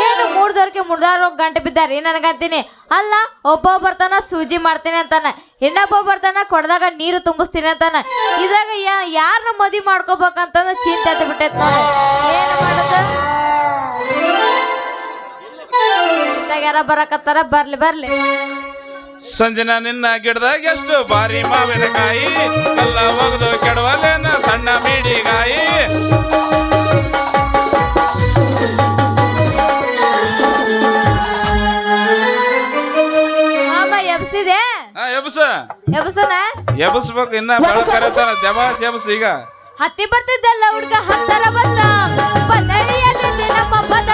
ಏನು ಮೂಡ್ದವ್ರಿಗೆ ಮುಡ್ದವ್ರು ಗಂಟೆ ಬಿದ್ದಾರಿ ನನಗಂತೀನಿ. ಅಲ್ಲ ಒಬ್ಬ ಬರ್ತಾನ ಸೂಜಿ ಮಾಡ್ತೀನಿ ಅಂತಾನ. ಇನ್ನೊಬ್ಬ ಬರ್ತಾನ ಕೊಡದಾಗ ನೀರು ತುಂಬಿಸ್ತೀನಿ ಅಂತಾನ. ಇದ್ರಾಗ ಯಾರನ್ನ ಮದಿ ಮಾಡ್ಕೋಬೇಕಂತ ಚಿಂತೆ ಬಿಟ್ಟೈತ್ ನೋಡಿ. ಏನು ಮಾಡೋದು? ಇತ್ತಾಗ ಯಾರ ಬರಕತ್ತಾರ? ಬರ್ಲಿ ಬರ್ಲಿ. ಸಂಜನಾ ನಿನ್ನ ಗಿಡದಾಗ ಎಷ್ಟು ಬಾರಿ ಮಾವಿನಕಾಯಿ ಅಲ್ಲ ಒಗ್ದು ಕೆಡವಲೇನ ಸಣ್ಣ ಮೀಡಿಗಾಯಿ ಮಾಮ ಎಬ್ಸಿದೆ? ಆ ಎಬ್ಸ. ಎಬ್ಸನ? ಎಬ್ಸ್ಬೇಕು ಇನ್ನ ಬೆಳ ಕರೆತಾನ ಜಬಾಸ್ ಎಬ್ಸ್. ಈಗ. ಹತ್ತಿ ಬರ್ತಿದ್ದಲ್ಲ ಹುಡ್ಗ ಹತ್ತರ ಬಂದ. ಬದಲಿಯದಿದ್ದೆ ನಮ್ಮ ಪದ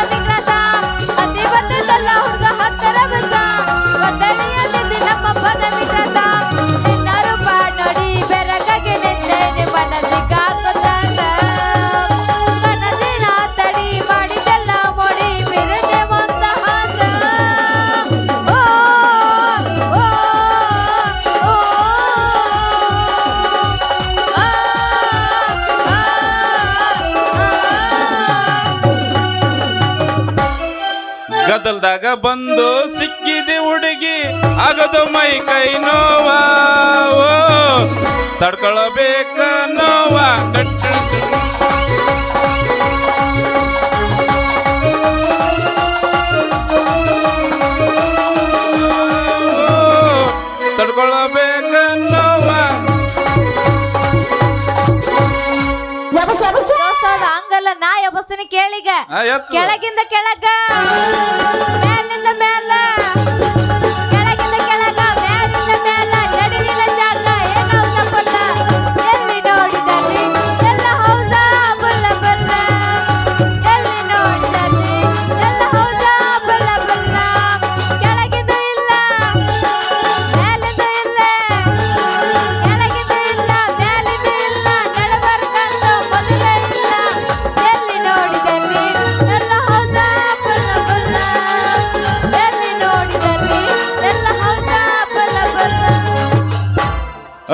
ಗದಲ್ದಾಗ ಬಂದು ಸಿಕ್ಕಿದೆ ಹುಡುಗಿ ಆಗದು ಮೈ ಕೈ ನೋವಾ ತಡ್ಕೊಳ್ಳಬೇಕ ನೋವ ಕೆಳಗಿಂದ ಕೆಳಗ. ಮೇಲಿಂದ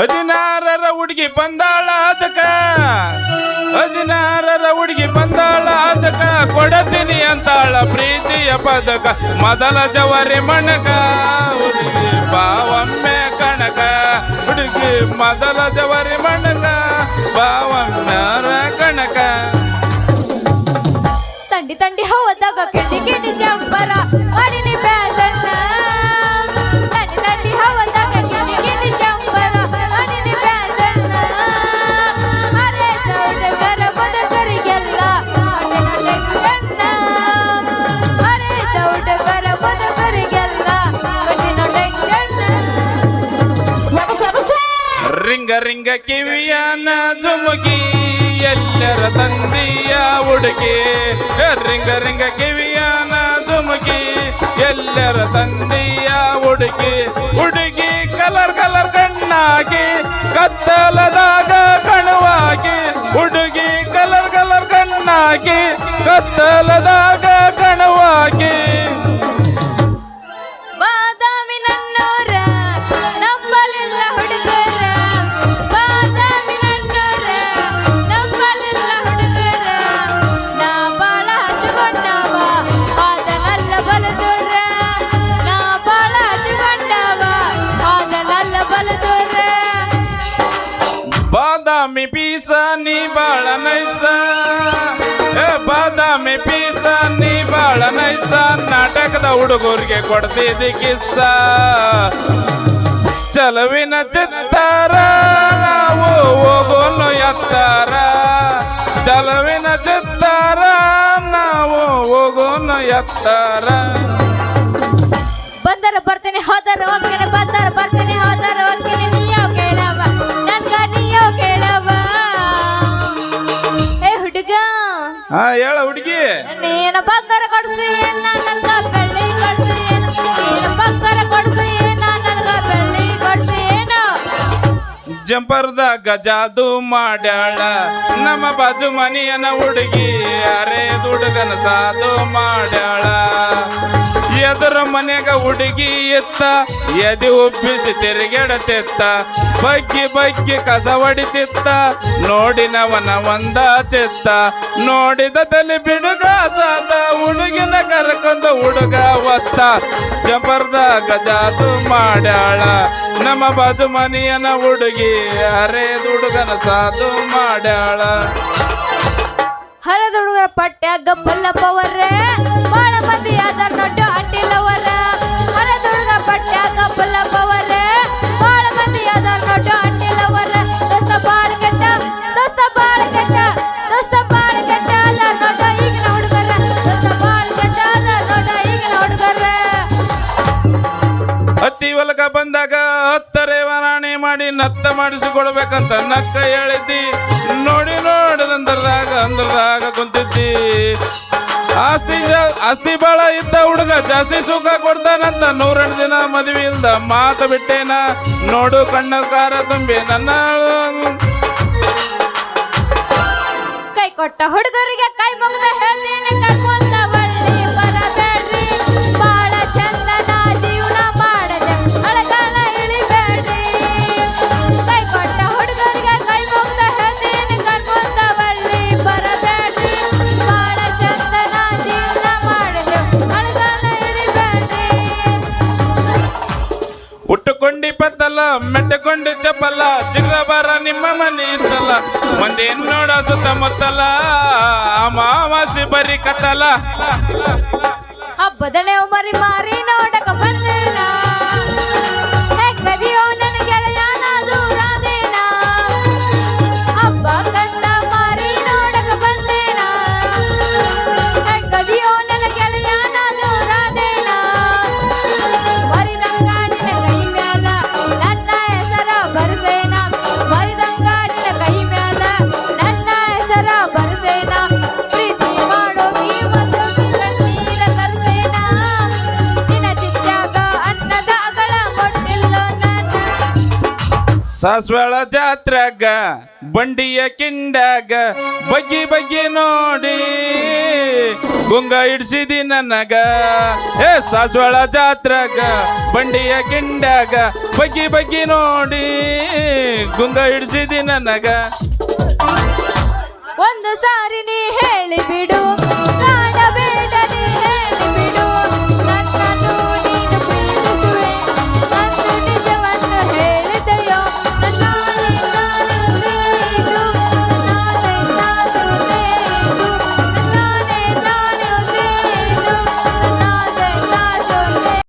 ಹದಿನಾರರ ಹುಡುಗಿ ಬಂದಾಳ ಅದಕ ಹದಿನಾರರ ಹುಡುಗಿ ಬಂದಾಳ ಅದಕ ಕೊಡತೀನಿ ಅಂತಾಳ ಪ್ರೀತಿಯ ಪದಕ. ಮೊದಲ ಜವರಿ ಮಣಕ. ಹುಡುಗಿ ಬಾವಮ್ಮೆ ಕಣಕ. ಹುಡುಗಿ ಮೊದಲ ಜವರಿ ಮಣಕ. ರಿಂಗ ರಿಂಗ ಜುಮುಕಿ ಎಲ್ಲರ ತಂದಿಯ ಹುಡುಗಿ ರಿಂಗ ರಿಂಗ ಕಿವಿಯನ ಝುಮುಕಿ ಎಲ್ಲರ ತಂದಿಯ ಹುಡುಗಿ ಹುಡುಗಿ ಕಲರ್ ಕಲರ್ ಕಣ್ಣಾಗಿ, ಕತ್ತಲದಾಗ ಕಣವಾಗಿ. ಹುಡುಗಿ ಕಲರ್ ಕಲರ್ ಕಣ್ಣಾಗಿ, ಕತ್ತಲದಾಗ ಬಾದಾಮಿ ಪೀಸ ನೀ ಬಾಳ ನೈಸ ಬಾದಾಮಿ ಪೀಸ ನೀ ಬಾಳ ನೈಸ ನಾಟಕದ ಹುಡುಗರಿಗೆ ಕೊಡ್ತಿದ್ದಿ ಕಿಸ್ಸ ಚಲವಿನ ಚಿತ್ತಾರ, ನಾವು ಹೋಗೋನು ಎತ್ತಾರ. ಚಲವಿನ ಚಿತ್ತಾರ, ನಾವು ಹೋಗೋನು ಎತ್ತಾರ. ಬಂದರ ಬರ್ತೇನೆ, ಹೋದರ ಹೋಗ್ತೀನಿ ಜಂಪರ್ದಾಗ ಗಜಾದು ಮಾಡ್ಯಾಳ. ನಮ್ಮ ಬಾಜು ಮನಿಯನ ಹುಡುಗಿ ಅರೆ ದುಡುಗನ ಸಾದು ಮಾಡ್ಯಾಳ. ಎದುರ ಮನೆಗ ಹುಡುಗಿ ಎತ್ತ, ಎದೆ ಉಬ್ಬಿಸಿ ತಿರುಗಿಡತಿತ್ತ ಬಗ್ಗಿ ಬಗ್ಗಿ ಕಸ ಹೊಡಿತಿತ್ತ, ನೋಡಿನವನ ಒಂದ ಚಿತ್ತ, ನೋಡಿದ ತಲೆ ಬಿಡುಗ ಸಾದ, ಹುಡುಗಿನ ಕರ್ಕೊಂಡ ಹುಡುಗ ಒತ್ತ, ಜಬರ್ದಾಗ ಜಾದು ಮಾಡ್ಯಾಳ. ನಮ್ಮ ಬಾಜು ಮನೆಯನ ಹುಡುಗಿ ಅರೆ ಹುಡುಗನ ಸಾಧು ಮಾಡ್ಯಾಳ. ಹರದುಡುಗ ಪಟ್ಟ್ಯಾಗ ಬಾಳ ಮಾಡಿ ನತ್ತ ಮಾಡಿಸಿಕೊಡ್ಬೇಕಂತ ನಕ್ಕ ಹೇಳಿದ್ದಿ. ನೋಡಿ ನೋಡದಂದ್ರದಾಗ ಅಂದ್ರದಾಗ ಕುಂತಿದ್ದಿ. ಆಸ್ತಿ ಆಸ್ತಿ ಬಾಳ ಇದ್ದ ಹುಡುಗ ಜಾಸ್ತಿ ಸುಖ ಕೊಡ್ತಾನಂತ ನೂರೆಂಟು ದಿನ ಮದುವೆ ಇಲ್ದ ಮಾತು ಬಿಟ್ಟೇನ. ನೋಡು, ಕಣ್ಣ, ಕಾರ ತುಂಬಿ ನನ್ನ ಕೈ ಕೊಟ್ಟ ಹುಡುಗರಿಗೆ ಕೈ ಮುಗಿದ ಹೇಳ್ತೀನಿ ಉಟ್ಟುಕೊಂಡಿ ಪತ್ತಲ್ಲ ಮೆಟ್ಟಕೊಂಡಿ ಚಪ್ಪಲ್ಲ ಚಿಕ್ಕ ಬರ ನಿಮ್ಮ ಮನೆ ಇತ್ತಲ್ಲ ಮಂದಿ ನೋಡ ಸುತ್ತಮುತ್ತಲ ಅಮಾವಾಸಿ ಬರಿ ಕತ್ತಲ ಹಬ್ಬದನೆ ಮರಿ ಮಾರಿ ನೋಡಕ ಬಂದೇನ ಸಾಸ್ವಾಳ ಜಾತ್ರಾಗ ಬಂಡಿಯ ಕಿಂಡಾಗ ಬಗ್ಗಿ ಬಗ್ಗಿ ನೋಡಿ ಗುಂಗ ಇಡ್ಸಿದಿ ನನಗ. ಏ ಸಾಸ್ವಳ ಜಾತ್ರಾಗ ಬಂಡಿಯ ಕಿಂಡಾಗ ಬಗ್ಗಿ ಬಗ್ಗಿ ನೋಡಿ ಗುಂಗ ಇಡ್ಸಿದಿ ನನಗ. ಒಂದು ಸಾರಿ ನೀ ಹೇಳಿ ಬಿಡು